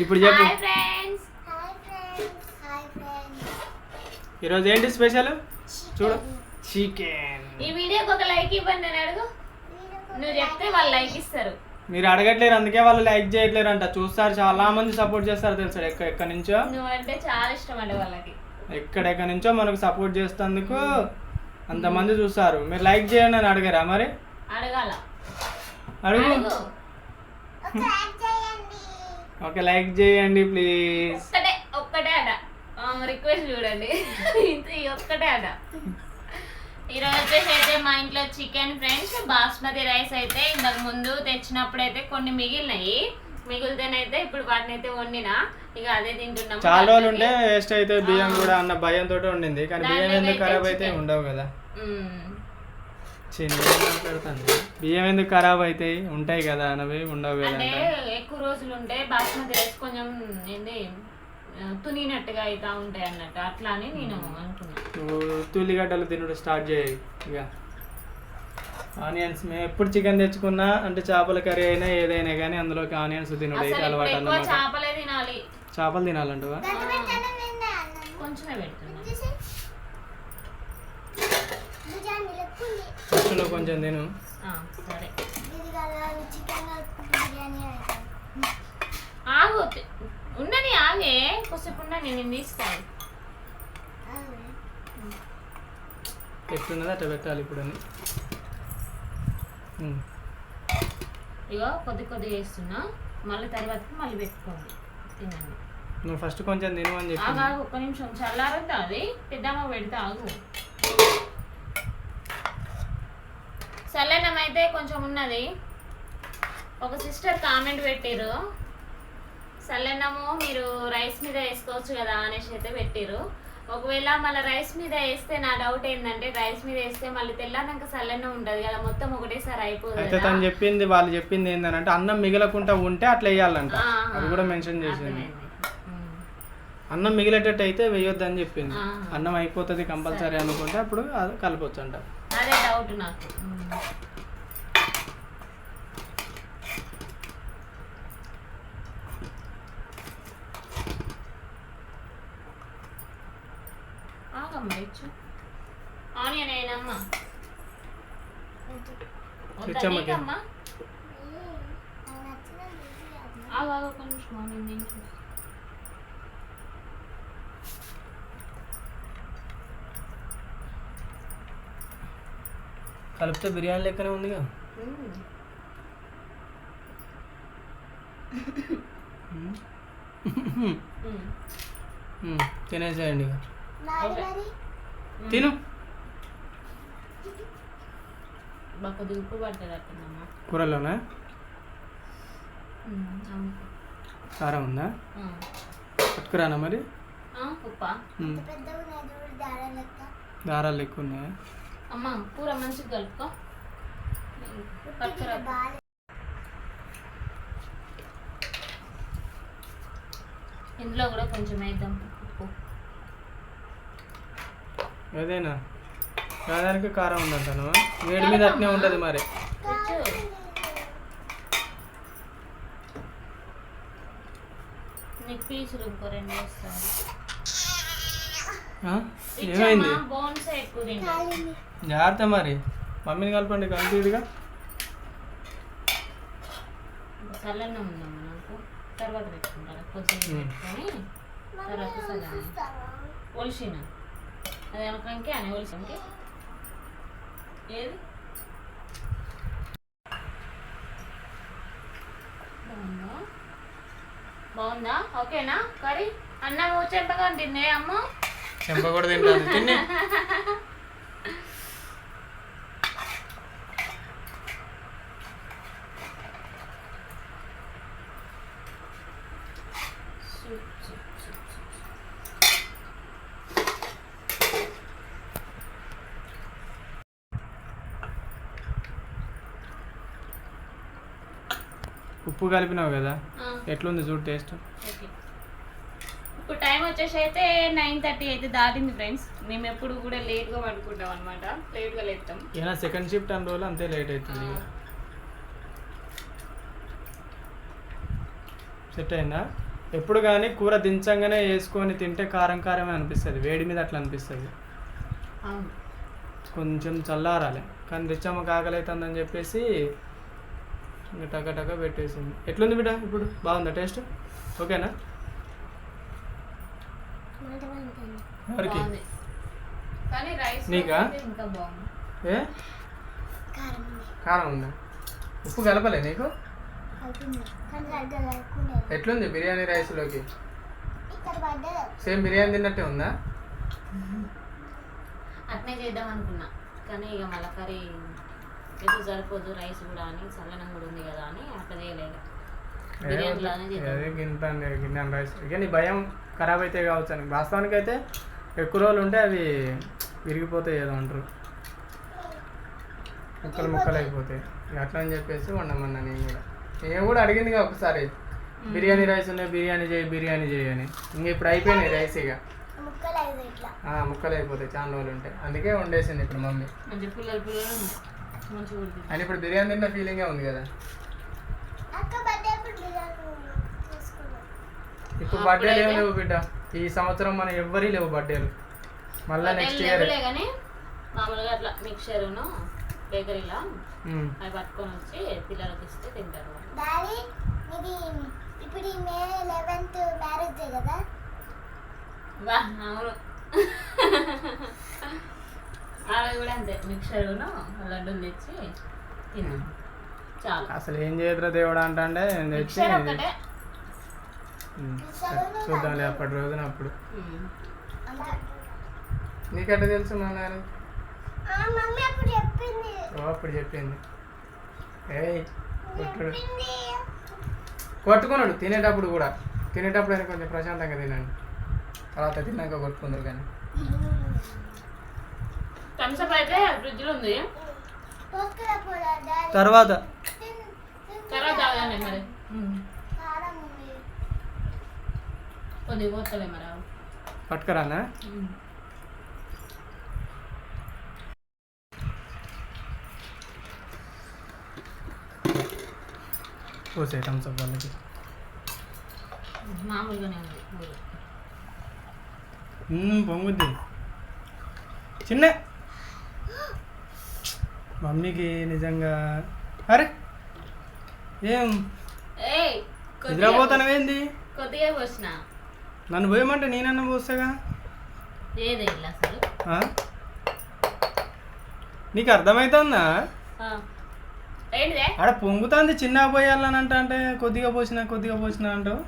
ఇప్పుడు చెప్పు. Hi friends hi friends hi friends ఈరోజు ఏంటి స్పెషల్? చూడు. చికెన్ ఈ వీడియోకి ఒక లైక్ ఇవ్వండి అని అడుగు. నువ్వు చెప్తే వాళ్ళు లైక్ ఇస్తారు. మీరు అడగట్లేరు అందుకే వాళ్ళు లైక్ చేయట్లేరు అంట. చూస్తారు చాలా మంది సపోర్ట్ చేస్తారు తెలుసా? ఎక్క ఎక్కడి నుంచో? నువ్వంటే చాలా ఇష్టం అండి వాళ్ళకి. ఎక్కడెక్కడి నుంచో మనకు సపోర్ట్ చేస్తేందుకు అంతమంది చూస్తారు. మీరు లైక్ చేయండి అని అడిగారా మరి? అడగాల. అడుగు అడుగు ఒక లైక్ చేయండి ఓకే లైక్ చేయండి ప్లీజ్ ఒక్కటే ఒక్కటే అట. రిక్వెస్ట్ చూడండి. ఇంత ఈ ఒక్కటే అట. ఈరోజు వచ్చేసి అయితే మా ఇంట్లో చికెన్ ఫ్రెండ్స్ బాస్మతి రైస్ అయితే ఇంతకు ముందు తెచ్చినప్పుడు అయితే కొన్ని మిగిలినాయి. మిగిలితేనైతే ఇప్పుడు వాటిని అయితే వండిన. ఇక అదే తింటున్నాం చాలా రోజులు ఉంటే వేస్ట్ అయితే బియ్యం కూడా అన్న భయంతో ఉండింది కానీ బియ్యం ఎందుకు ఖరాబ్ అయితే. ఉండవు కదా. చిన్న పెడతాను బియ్యం ఎందుకు ఖరాబ్ అవుతాయి ఉంటాయి కదా అనవి ఉండవు కదా అంటే అంట. ఎక్కువ రోజులు ఉంటే బాస్మతి రైస్ కొంచెం ఏంది తునినట్టుగా అవుతా ఉంటాయి అన్నట్టు. అట్లా అని నేను అనుకున్నా. నువ్వు తినడం స్టార్ట్ చేయి ఇక. ఆనియన్స్ మేము ఎప్పుడు చికెన్ తెచ్చుకున్నా అంటే చేపల కర్రీ అయినా ఏదైనా కానీ అందులోకి ఆనియన్స్ తినడం అయితే అసలు అలవాటు ఎక్కువ అన్నమాట. చేపలే తినాలి. చేపలు తినాలంటవా? కొంచెమే పెడుతున్నా చూసి బిర్యానీ నువ్వు కొంచెం సరే. ఆగు తి- ఉండని ఆగే కొద్దిసేపు ఉండని నేను తీసుకోవాలి ఎట్లున్నది అట్లా పెట్టాలి ఇప్పుడు అని. ఇగో కొద్ది కొద్దిగా వేస్తున్నా. మళ్ళీ తర్వాతకి మళ్ళీ పెట్టుకోండి. తినండి. నువ్వు ఫస్ట్ కొంచెం తిను అని చెప్పి ఆగు ఆగు ఒక్క నిమిషం. చల్లారుతా అది పెద్దమ్మ పెడతా ఆగు. సల్లన్నం అయితే కొంచెం ఉన్నది ఒక సిస్టర్ కామెంట్ పెట్టిర్రు సల్లన్నము మీరు రైస్ మీద వేసుకోవచ్చు కదా అనేసి అయితే పెట్టిర్రు ఒకవేళ మళ్ళీ రైస్ మీద వేస్తే నా డౌట్ ఏంటంటే రైస్ మీద వేస్తే మళ్ళీ తెల్లాక సల్లన్నం ఉంటుంది కదా మొత్తం ఒకటేసారి అయిపోదు అయితే తను చెప్పింది వాళ్ళు చెప్పింది ఏంటంటే అన్నం మిగలకుండా ఉంటే అట్లా వేయాలంట. అది కూడా మెన్షన్ చేసింది. అన్నం మిగిలేటట్టు అయితే వేయొద్దని చెప్పింది. అన్నం అయిపోతుంది కంపల్సరీ అనుకుంటే అప్పుడు అది కలపొచ్చు అంట అదే డౌట్ నాకు. ఆనియన్ అయినమ్మా నిమిషం ఆనియన్ కలిపితే బిర్యానీ లెక్కనే ఉందిగా. తినేసేయండి తిను. కూరలోనా. కారం ఉందా. పట్టుకురానా మరి? దారాలు ఎక్కువ ఉన్నాయా? అమ్మ కూర మంచిగా కలుపుకో. ఇందులో కూడా కొంచెం వేద్దాం. ఉప్పు. అదేనా? దాదానికి కారం ఉందంటాను వేడి మీద అట్నే ఉంటుంది మరి. నీకు పీసులు ఇంకో రెండు వేస్తాను? ఏమైంది? జాగ్రత్త మరి. మమ్మీని కలపండి ఒలిసిన. అది అని ఒలిసింకి ఏది? బాగుందా? ఓకేనా? కర్రీ? అన్నం చెంపగా తిందే. అమ్మ? చెంప కూడా తింటాను తిని. ఉప్పు కలిపినావు కదా? ఎట్లుంది చూడు టేస్ట్? ఇప్పుడు టైం వచ్చేసి అయితే నైన్ థర్టీ అయితే దాటింది ఫ్రెండ్స్. మేము ఎప్పుడు కూడా లేట్గా పడుకుంటాం అనమాట లేట్గా లేస్తాం ఏనా సెకండ్ షిఫ్ట్ అన్ని రోజులు అంతే లేట్ అవుతుంది. సెట్ అయిందా? ఎప్పుడు కానీ కూర దించంగానే వేసుకొని తింటే కారం కారమే అనిపిస్తుంది. వేడి మీద అట్లా అనిపిస్తుంది. కొంచెం చల్లారాలి. కానీ రిచ్చమ్మ కాకలి అవుతుందని చెప్పేసి టక టక పెట్టేసింది. ఎట్లుంది బిడ్డ ఇప్పుడు? బాగుందా టేస్ట్? ఓకేనా? ఎవరికి? బాగుంది. కానీ రైస్ నీకా? ఇంకా బాగుంది. ఏ? కారం ఉంది. ఉప్పు కలపలే నీకు? ఎట్లుంది బిర్యానీ రైస్లోకి ఇక్కడ పడ్డది. సేమ్ బిర్యానీ తిన్నట్టే ఉందా? అట్నే చేద్దాం అనుకున్నా. కానీ ఇక మళ్ళీ కర్రీ ఎటు సరిపోదు రైస్ కూడా అని చల్లనం కూడా ఉంది కదా అని అట్లా చేయలేదు. బిర్యానీ గిన్నె రైస్ ఇక నీ భయం ఖరాబ్ అయితే కావచ్చు అని. వాస్తవానికి అయితే ఎక్కువ రోజులు ఉంటే అవి విరిగిపోతాయి ఏదో అంటారు. ముక్కలు ముక్కలు అయిపోతాయి. అట్లా అని చెప్పేసి వండమన్నా నేను కూడా. నేను కూడా అడిగిందిగా ఒకసారి. బిర్యానీ రైస్ ఉన్నాయి బిర్యానీ చేయి బిర్యానీ చేయి అని. ఇంక ఇప్పుడు అయిపోయినాయి రైస్ ఇక. ముక్కలు అయిపోతాయి చాలా రోజులు ఉంటాయి. అందుకే వండేసింది ఇప్పుడు మమ్మీ. అని ఇప్పుడు బిర్యానీ తిన్న ఫీలింగే ఉంది కదా అక్క బర్త్డే అప్పుడు బిర్యానీ చేసుకున్నాం ఇప్పుడు బర్త్డేలు ఏం లేవు బిడ్డ. ఈ సంవత్సరం మన ఎవ్వరీ లేవు బర్త్డేలు మళ్ళీ నెక్స్ట్ ఇయర్ కానీ మామూలుగా అట్లా మిక్చర్ను బేకరీలో అవి పట్టుకొని వచ్చి పిల్లలకి ఇస్తే తింటారు. డాడీ ఇది ఇప్పుడు ఈ మే లెవెన్త్ మ్యారేజ్ డే కదా? బా అవును. ఆడ కూడా అంతే మిక్చర్ను లడ్డూలు తెచ్చి తిన్నాం. చాలు. అసలు ఏం చేయదురా దేవుడు అంటే తెచ్చి మిక్చర్ ఒక్కటే ఉమ్, సరే, చూద్దాంలే అప్పటి రోజున అప్పుడు. నీకెట్ట తెలుసు మా నాన్న? ఆ, మమ్మీ అప్పుడు చెప్పింది. ఓ అప్పుడు చెప్పింది. ఏయ్ కొట్టుడు. కొట్టుకున్నాడు తినేటప్పుడు కూడా. తినేటప్పుడు అయినా కొంచెం ప్రశాంతంగా తినండి తర్వాత తిన్నాక కొట్టుకుందరు కానీ. థమ్స్అప్ అయితే ఫ్రిడ్జ్లో ఉంది. పోసుకురా పోరా డాడీ. తర్వాత. తర్వాత తాగాలి మరి కారం ఉంది కొద్దిగా పోతలే మరి అవి. పట్టుకరానా? పోసే వాళ్ళకి. మామూలుగానే ఉంది ఊరు. మ్మ్, పొంగుద్ది. చిన్న. మమ్మీకి నిజంగా అరే ఏం? నిద్రపోతానవేంది? కొద్దిగా పోసిన. నన్ను పోయమంటే నేనన్నా పోస్తాగా? ఏదే అసలు? నీకు అర్థమవుతుందా ఆడ పొంగుతుంది చిన్న పోయాలని అంట అంటే కొద్దిగా పోసిన కొద్దిగా పోసిన అంటావు?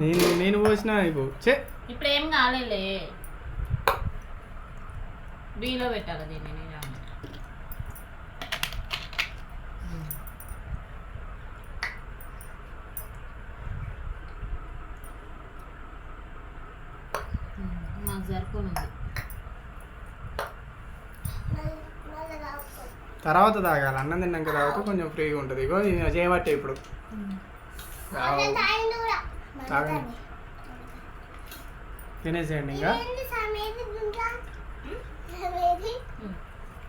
నేను నేను పోసిన అయిపో చే ఇప్పుడు ఏం కాలేలే బీలో పెట్టాలి దీన్ని సరిపోనుంది. తర్వాత తాగాలి. అన్నం తిన్నాక తాగితే కొంచెం ఫ్రీగా ఉంటుంది. ఇగో ఇది చేయబట్టే ఇప్పుడు. తాగిండు. తినేసేయండి ఇంకా.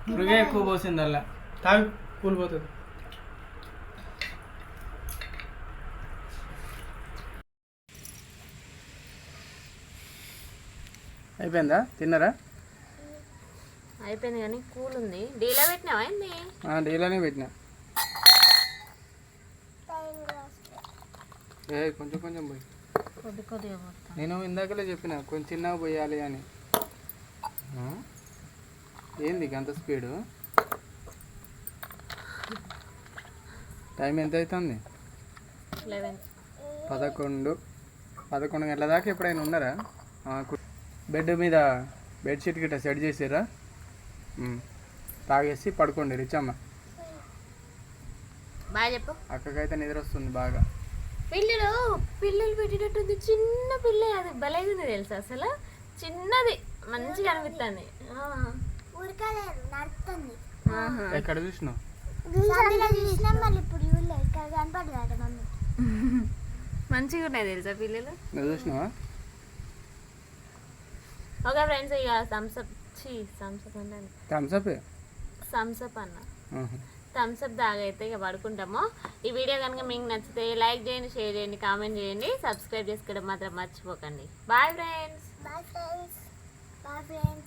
మురుగే ఎక్కువ పోసింది అలా తాగు. కూలిపోతుంది. అయిపోయిందా? తిన్నారా? అయిపోయింది కానీ కూల్ ఉంది డీలా పెట్టినావా ఏంది? డీలోనే పెట్టినా. ఏ కొంచెం కొంచెం పోయి. కొద్ది కొద్దిగా నేను ఇందాకలే చెప్పిన కొంచెం చిన్నగా పోయాలి అని? ఏంది అంత స్పీడు? టైం ఎంత అవుతుంది పదకొండు పదకొండు. గంటల దాకా ఎప్పుడైనా ఉన్నారా? బెడ్ మీద బెడ్షీట్ గిట్ట సెట్ చేసిర్రా? ఉమ్. తాగేసి పడుకోండి రిచమ్మ. బాగా చెప్పు. అక్కకైతే నిద్ర వస్తుంది బాగా. పిల్లలు పిల్లలు పెట్టేటట్టుంది చిన్న పిల్ల అది. భలేగా ఉంది తెలుసా అసలు? చిన్నది. మంచిగా అనిపిస్తుంది ఎక్కడ చూసినావు? మంచిగా ఉన్నాయి తెలుసా పిల్లలు? నువ్వు చూసినావా? ఓకే ఫ్రెండ్స్ ఇక థమ్స్అప్ చీ థమ్స్అప్ అన్నాను థమ్స్అప్ థమ్స్అప్ అన్న. థమ్స్ అప్ దాగైతే ఇక పడుకుంటాము. ఈ వీడియో కనుక మీకు నచ్చితే లైక్ చేయండి షేర్ చేయండి కామెంట్ చేయండి. సబ్స్క్రైబ్ చేసుకోవడం మాత్రం మర్చిపోకండి. Bye friends bye friends